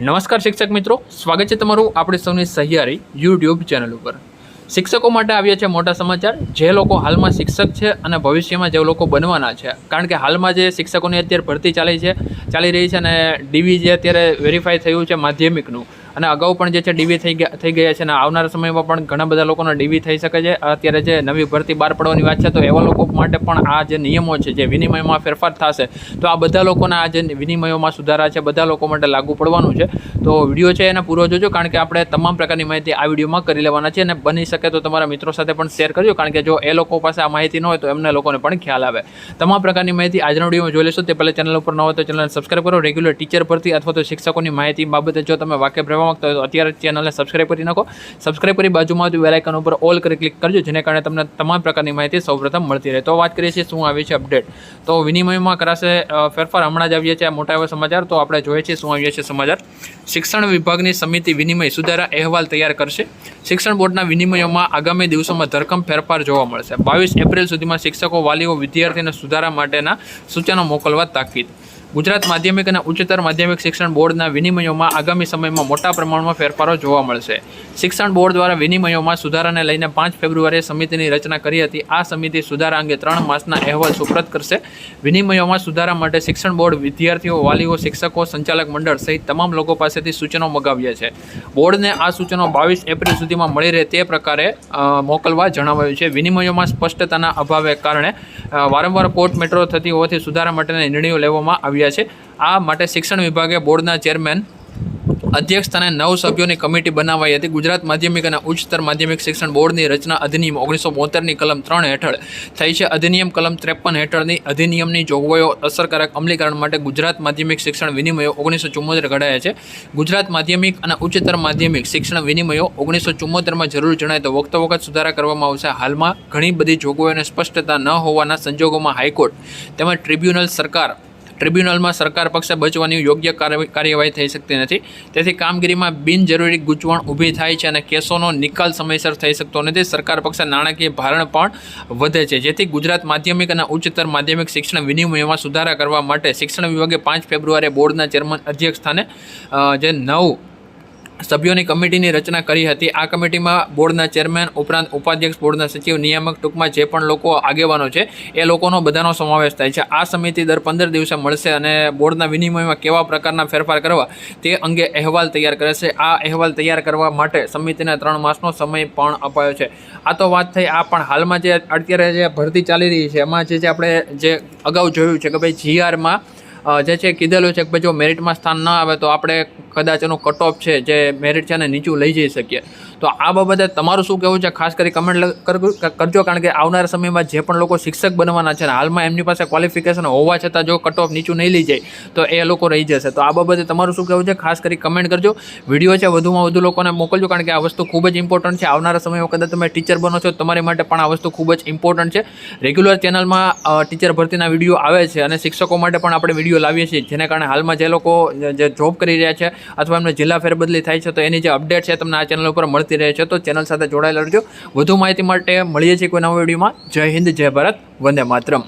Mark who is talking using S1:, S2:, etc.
S1: નમસ્કાર શિક્ષક મિત્રો સ્વાગત છે તમારું આપણી સૌની સહિયારી યુટ્યુબ ચેનલ ઉપર શિક્ષકો માટે આવ્યા છે મોટા સમાચાર જે લોકો હાલમાં શિક્ષક છે અને ભવિષ્યમાં જે લોકો બનવાના છે કારણ કે હાલમાં જે શિક્ષકોની અત્યારે ભરતી ચાલી છે ચાલી રહી છે અને ડીવી જે અત્યારે વેરીફાઈ થયું છે માધ્યમિકનું અને અગાઉ પણ જે છે ડીવી થઈ ગયા થઈ ગયા છે અને આવનારા સમયમાં પણ ઘણા બધા લોકોનો ડીવી થઈ શકે છે અત્યારે જે નવી ભરતી બહાર પડવાની વાત છે તો એવા લોકો માટે પણ આ જે નિયમો છે જે વિનિમયમાં ફેરફાર થશે તો આ બધા લોકોના આ જે વિનિમયોમાં સુધારા છે બધા લોકો માટે લાગુ પડવાનું છે તો વિડીયો છે એને પૂરો જોજો કારણ કે આપણે તમામ પ્રકારની માહિતી આ વિડીયોમાં કરી લેવાના છે અને બની શકે તો તમારા મિત્રો સાથે પણ શેર કરજો કારણ કે જો એ લોકો પાસે આ માહિતી ન હોય તો એમને લોકોને પણ ખ્યાલ આવે તમામ પ્રકારની માહિતી આજના વિડીયોમાં જોઈ લેશો તે પહેલાં ચેનલ ઉપર ન હોય તો ચેનલને સબસ્ક્રાઈબ કરો રેગ્યુલર ટીચર પરથી અથવા તો શિક્ષકોની માહિતી બાબતે જો તમે વાકેફ રહેવા જોવા માંગતા હોય તો અત્યારે ચેનલને સબસ્ક્રાઈબ કરી નાખો સબસ્ક્રાઈબ કરી બાજુમાં આવતી વેલાઇકન ઉપર ઓલ કરી ક્લિક કરજો જેને કારણે તમને તમામ પ્રકારની માહિતી સૌપ્રથમ મળતી રહે તો વાત કરીએ છીએ શું આવી છે અપડેટ તો વિનિમયમાં કરાશે ફેરફાર હમણાં જ આવીએ છીએ મોટા એવા સમાચાર તો આપણે જોઈએ છીએ શું આવીએ છીએ સમાચાર શિક્ષણ વિભાગની સમિતિ વિનિમય સુધારા અહેવાલ તૈયાર કરશે શિક્ષણ બોર્ડના વિનિમયોમાં આગામી દિવસોમાં ધરખમ ફેરફાર જોવા મળશે બાવીસ એપ્રિલ સુધીમાં શિક્ષકો વાલીઓ વિદ્યાર્થીઓને સુધારા માટેના સૂચનો મોકલવા તાકીદ ગુજરાત માધ્યમિક અને ઉચ્ચતર માધ્યમિક શિક્ષણ બોર્ડના વિનિમયોમાં આગામી સમયમાં મોટા પ્રમાણમાં ફેરફારો જોવા મળશે શિક્ષણ બોર્ડ દ્વારા વિનિમયોમાં સુધારાને લઈને પાંચ ફેબ્રુઆરીએ સમિતિની રચના કરી હતી આ સમિતિ સુધારા અંગે ત્રણ માસના અહેવાલ સુપ્રત કરશે વિનિમયોમાં સુધારા માટે શિક્ષણ બોર્ડ વિદ્યાર્થીઓ વાલીઓ શિક્ષકો સંચાલક મંડળ સહિત તમામ લોકો પાસેથી સૂચનો મગાવ્યા છે બોર્ડને આ સૂચનો બાવીસ એપ્રિલ સુધીમાં મળી રહે તે પ્રકારે મોકલવા જણાવાયું છે વિનિમયોમાં સ્પષ્ટતાના અભાવે કારણે વારંવાર કોર્ટ મેટ્રો થતી હોવાથી સુધારા માટેના નિર્ણયો લેવામાં આવ્યા રહ્યા છે આ માટે શિક્ષણ વિભાગે બોર્ડના ચેરમેન અધ્યક્ષ સ્થાને નવ સભ્યોની કમિટી બનાવાઈ હતી ગુજરાત માધ્યમિક અને ઉચ્ચતર માધ્યમિક શિક્ષણ બોર્ડની રચના અધિનિયમ ઓગણીસો બોતેરની કલમ ત્રણ હેઠળ થઈ છે અધિનિયમ કલમ ત્રેપન હેઠળની અધિનિયમની જોગવાઈઓ અસરકારક અમલીકરણ માટે ગુજરાત માધ્યમિક શિક્ષણ વિનિમયો ઓગણીસો ચુમ્મોતેર ઘડાયા છે ગુજરાત માધ્યમિક અને ઉચ્ચતર માધ્યમિક શિક્ષણ વિનિમયો ઓગણીસો ચુમ્મોતેરમાં જરૂર જણાય તો વખતો વખત સુધારા કરવામાં આવશે હાલમાં ઘણી બધી જોગવાઈઓને સ્પષ્ટતા ન હોવાના સંજોગોમાં હાઈકોર્ટ તેમજ ટ્રિબ્યુનલ સરકાર ટ્રિબ્યુનલમાં સરકાર પક્ષે બચવાની યોગ્ય કાર્યવાહી થઈ શકતી નથી તેથી કામગીરીમાં બિનજરૂરી ગૂંચવણ ઊભી થાય છે અને કેસોનો નિકાલ સમયસર થઈ શકતો નથી સરકાર પક્ષે નાણાકીય ભારણ પણ વધે છે જેથી ગુજરાત માધ્યમિક અને ઉચ્ચતર માધ્યમિક શિક્ષણ વિનિમયમાં સુધારા કરવા માટે શિક્ષણ વિભાગે પાંચ ફેબ્રુઆરીએ બોર્ડના ચેરમેન અધ્યક્ષ સ્થાને જે નવ સભ્યોની કમિટીની રચના કરી હતી આ કમિટીમાં બોર્ડના ચેરમેન ઉપરાંત ઉપાધ્યક્ષ બોર્ડના સચિવ નિયામક ટૂંકમાં જે પણ લોકો આગેવાનો છે એ લોકોનો બધાનો સમાવેશ થાય છે આ સમિતિ દર પંદર દિવસે મળશે અને બોર્ડના વિનિમયમાં કેવા પ્રકારના ફેરફાર કરવા તે અંગે અહેવાલ તૈયાર કરે છે આ અહેવાલ તૈયાર કરવા માટે સમિતિને ત્રણ માસનો સમય પણ અપાયો છે આ તો વાત થઈ આ પણ હાલમાં જે અત્યારે જે ભરતી ચાલી રહી છે એમાં જે આપણે જે અગાઉ જોયું છે કે ભાઈ જીઆરમાં જે છે કીધેલું છે કે ભાઈ જો મેરિટમાં સ્થાન ન આવે તો આપણે કદાચ એનો કટ ઓફ છે જે મેરિટ છે એને નીચું લઈ જઈ શકીએ તો આ બાબતે તમારું શું કહેવું છે ખાસ કરી કમેન્ટ કરજો કારણ કે આવનારા સમયમાં જે પણ લોકો શિક્ષક બનવાના છે ને હાલમાં એમની પાસે ક્વોલિફિકેશન હોવા છતાં જો કટ ઓફ નીચું નહીં લઈ જાય તો એ લોકો રહી જશે તો આ બાબતે તમારું શું કહેવું છે ખાસ કરી કમેન્ટ કરજો વિડીયો છે વધુમાં વધુ લોકોને મોકલજો કારણ કે આ વસ્તુ ખૂબ જ ઇમ્પોર્ટન્ટ છે આવનારા સમયમાં કદાચ તમે ટીચર બનો છો તમારી માટે પણ આ વસ્તુ ખૂબ જ ઇમ્પોર્ટન્ટ છે રેગ્યુલર ચેનલમાં ટીચર ભરતીના વિડીયો આવે છે અને શિક્ષકો માટે પણ આપણે વિડીયો લાવીએ છીએ જેને કારણે હાલમાં જે લોકો જે જોબ કરી રહ્યા છે અથવા એમને જિલ્લા ફેરબદલી થાય છે તો એની જે અપડેટ છે તમને આ ચેનલ ઉપર મળતી રહે છે તો ચેનલ સાથે જોડાયેલા રહેજો વધુ માહિતી માટે મળીએ છીએ કોઈ નવા વિડીયોમાં જય હિન્દ જય ભારત વંદે માત્રમ